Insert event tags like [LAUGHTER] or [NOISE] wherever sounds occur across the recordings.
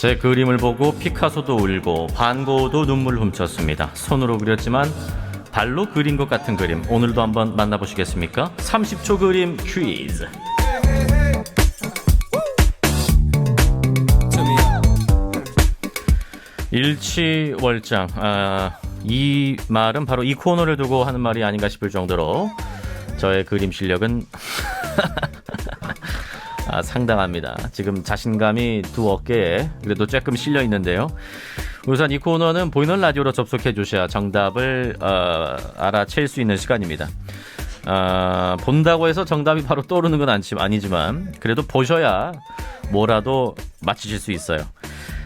제 그림을 보고 피카소도 울고 반고도 눈물 훔쳤습니다. 손으로 그렸지만 발로 그린 것 같은 그림. 오늘도 한번 만나보시겠습니까? 30초 그림 퀴즈. 일치월장. 아, 이 말은 바로 이 코너를 두고 하는 말이 아닌가 싶을 정도로 저의 그림 실력은 [LAUGHS] 아, 상당합니다. 지금 자신감이 두 어깨에 그래도 조금 실려 있는데요. 우선 이 코너는 보이는 라디오로 접속해 주셔야 정답을 어, 알아챌 수 있는 시간입니다. 아, 본다고 해서 정답이 바로 떠오르는 건 아니지- 아니지만 그래도 보셔야 뭐라도 맞히실 수 있어요.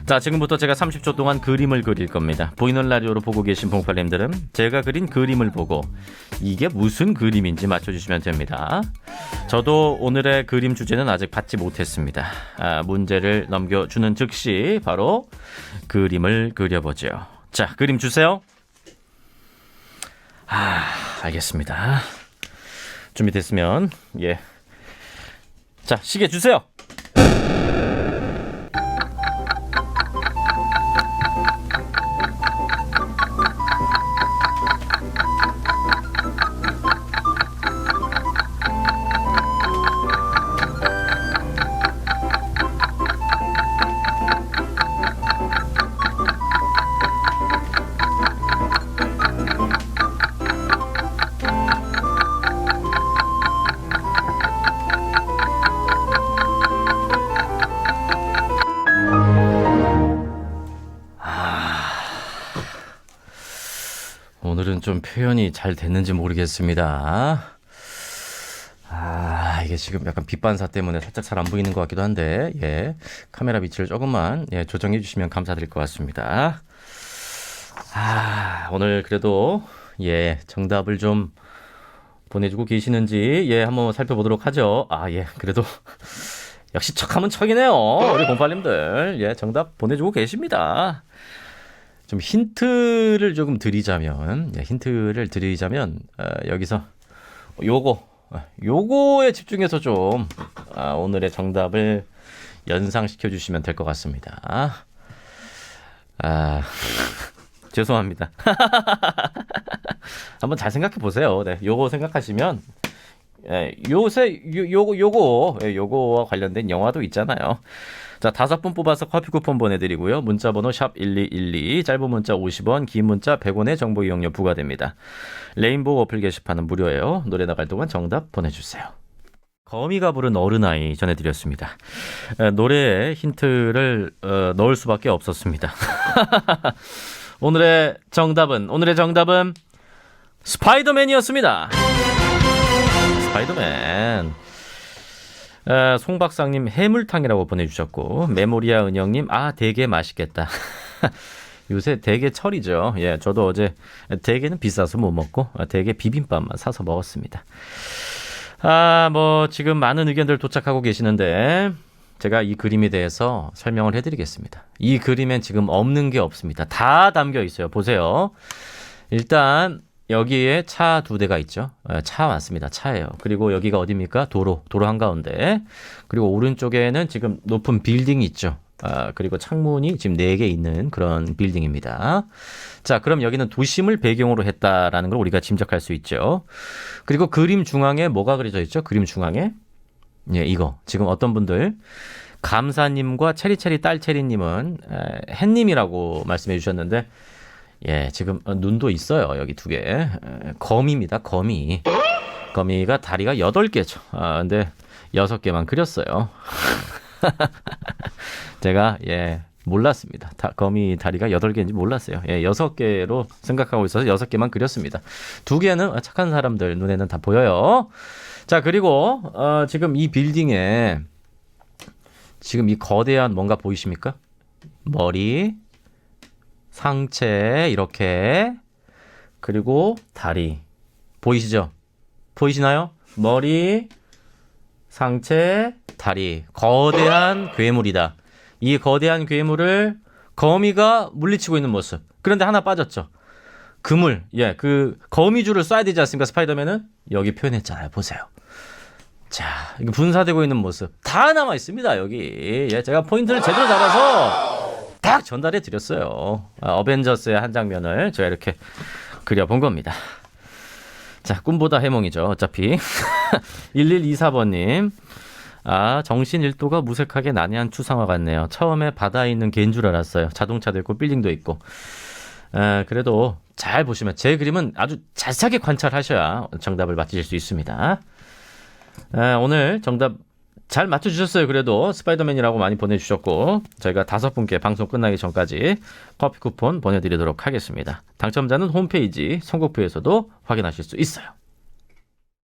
자, 지금부터 제가 30초 동안 그림을 그릴 겁니다. 보이는 라디오로 보고 계신 봉팔님들은 제가 그린 그림을 보고 이게 무슨 그림인지 맞춰주시면 됩니다. 저도 오늘의 그림 주제는 아직 받지 못했습니다. 아, 문제를 넘겨주는 즉시 바로 그림을 그려보죠. 자, 그림 주세요. 아, 알겠습니다. 준비됐으면, 예. 자, 시계 주세요. 좀 표현이 잘 됐는지 모르겠습니다. 아, 이게 지금 약간 빛반사 때문에 살짝 잘 안 보이는 것 같기도 한데, 예. 카메라 위치를 조금만, 예, 조정해 주시면 감사드릴 것 같습니다. 아, 오늘 그래도, 예, 정답을 좀 보내주고 계시는지, 예, 한번 살펴보도록 하죠. 아, 예, 그래도. [LAUGHS] 역시 척하면 척이네요. 우리 공팔님들. 예, 정답 보내주고 계십니다. 좀 힌트를 조금 드리자면, 예, 힌트를 드리자면, 어, 여기서 요거, 어, 요거에 집중해서 좀 아, 오늘의 정답을 연상시켜 주시면 될 것 같습니다. 아, [LAUGHS] 죄송합니다. [LAUGHS] 한번 잘 생각해 보세요. 네, 요거 생각하시면, 예, 요새 요, 요거 요거 예, 요거와 관련된 영화도 있잖아요. 자, 다섯 분 뽑아서 커피 쿠폰 보내드리고요. 문자 번호 샵 1212, 짧은 문자 50원, 긴 문자 100원의 정보 이용료 부과됩니다. 레인보우 어플 게시판은 무료예요. 노래 나갈 동안 정답 보내주세요. 거미가 부른 어른아이 전해드렸습니다. 에, 노래에 힌트를 어, 넣을 수밖에 없었습니다. [LAUGHS] 오늘의 정답은 오늘의 정답은 스파이더맨이었습니다. 스파이더맨. 아, 송박상님 해물탕이라고 보내주셨고 메모리아 은영님 아 되게 맛있겠다. [LAUGHS] 요새 대게 철이죠. 예, 저도 어제 대게는 비싸서 못 먹고 아, 대게 비빔밥만 사서 먹었습니다. 아, 뭐 지금 많은 의견들 도착하고 계시는데 제가 이 그림에 대해서 설명을 해드리겠습니다. 이 그림엔 지금 없는 게 없습니다. 다 담겨 있어요. 보세요. 일단 여기에 차 두 대가 있죠. 예, 차 맞습니다. 차예요. 그리고 여기가 어디입니까? 도로, 도로 한가운데. 그리고 오른쪽에는 지금 높은 빌딩이 있죠. 아, 그리고 창문이 지금 네 개 있는 그런 빌딩입니다. 자, 그럼 여기는 도심을 배경으로 했다라는 걸 우리가 짐작할 수 있죠. 그리고 그림 중앙에 뭐가 그려져 있죠? 그림 중앙에 예, 이거. 지금 어떤 분들 감사님과 체리체리 딸체리님은 에, 햇님이라고 말씀해 주셨는데 예, 지금 어, 눈도 있어요. 여기 두 개. 에, 거미입니다. 거미. 거미가 다리가 여덟 개죠. 아, 근데 여섯 개만 그렸어요. [LAUGHS] 제가 예, 몰랐습니다. 다, 거미 다리가 여덟 개인지 몰랐어요. 예, 여섯 개로 생각하고 있어서 여섯 개만 그렸습니다. 두 개는 착한 사람들 눈에는 다 보여요. 자, 그리고 어, 지금 이 빌딩에 지금 이 거대한 뭔가 보이십니까? 머리, 상체 이렇게 그리고 다리 보이시죠? 보이시나요? 머리, 상체, 다리 거대한 괴물이다. 이 거대한 괴물을 거미가 물리치고 있는 모습. 그런데 하나 빠졌죠. 그물, 예, 그 거미줄을 쏴야 되지 않습니까? 스파이더맨은 여기 표현했잖아요. 보세요. 자, 이거 분사되고 있는 모습 다 남아 있습니다. 여기, 예, 제가 포인트를 제대로 잡아서 딱 전달해 드렸어요. 아, 어벤져스의 한 장면을 제가 이렇게 그려본 겁니다. 자, 꿈보다 해몽이죠. 어차피. [LAUGHS] 1124번님. 아, 정신 일도가 무색하게 난해한 추상화 같네요. 처음에 바다에 있는 개인 줄 알았어요. 자동차도 있고 빌딩도 있고. 에, 그래도 잘 보시면 제 그림은 아주 자세하게 관찰하셔야 정답을 맞히실 수 있습니다. 에, 오늘 정답 잘 맞춰주셨어요. 그래도 스파이더맨이라고 많이 보내주셨고 저희가 다섯 분께 방송 끝나기 전까지 커피 쿠폰 보내드리도록 하겠습니다. 당첨자는 홈페이지 선곡표에서도 확인하실 수 있어요.